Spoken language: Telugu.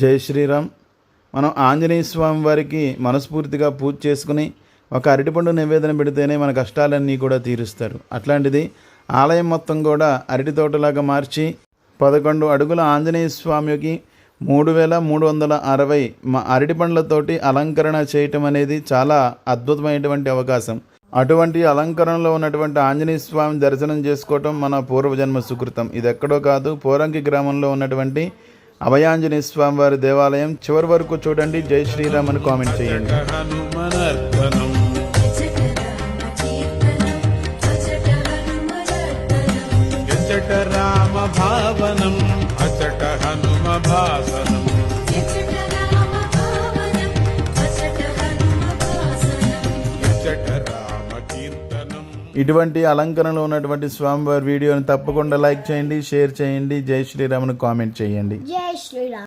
జై శ్రీరామ్. మనం ఆంజనేయ స్వామి వారికి మనస్ఫూర్తిగా పూజ చేసుకుని ఒక అరటిపండు నివేదన పెడితేనే మన కష్టాలన్నీ కూడా తీరుస్తారు. అట్లాంటిది ఆలయం మొత్తం కూడా అరటి తోటలాగా మార్చి పదకొండు అడుగుల ఆంజనేయ స్వామికి మూడు వేల మూడు వందల అరవై మా అరటి పండ్లతోటి అలంకరణ చేయటం అనేది చాలా అద్భుతమైనటువంటి అవకాశం. అటువంటి అలంకరణలో ఉన్నటువంటి ఆంజనేయ స్వామి దర్శనం చేసుకోవటం మన పూర్వజన్మ సుకృతం. ఇది ఎక్కడో కాదు పోరంకి గ్రామంలో ఉన్నటువంటి అభయాంజనేయ స్వామి వారి దేవాలయం చివరి వరకు చూడండి. జై శ్రీరామ్ అని కామెంట్ చేయండి. రామ భావనం అచట హనుమ భాసనం. ఇటువంటి అలంకరణలో ఉన్నటువంటి స్వామివారి వీడియోని తప్పకుండా లైక్ చేయండి షేర్ చేయండి. జై శ్రీరామ్ కామెంట్ చేయండి. జై శ్రీరామ్.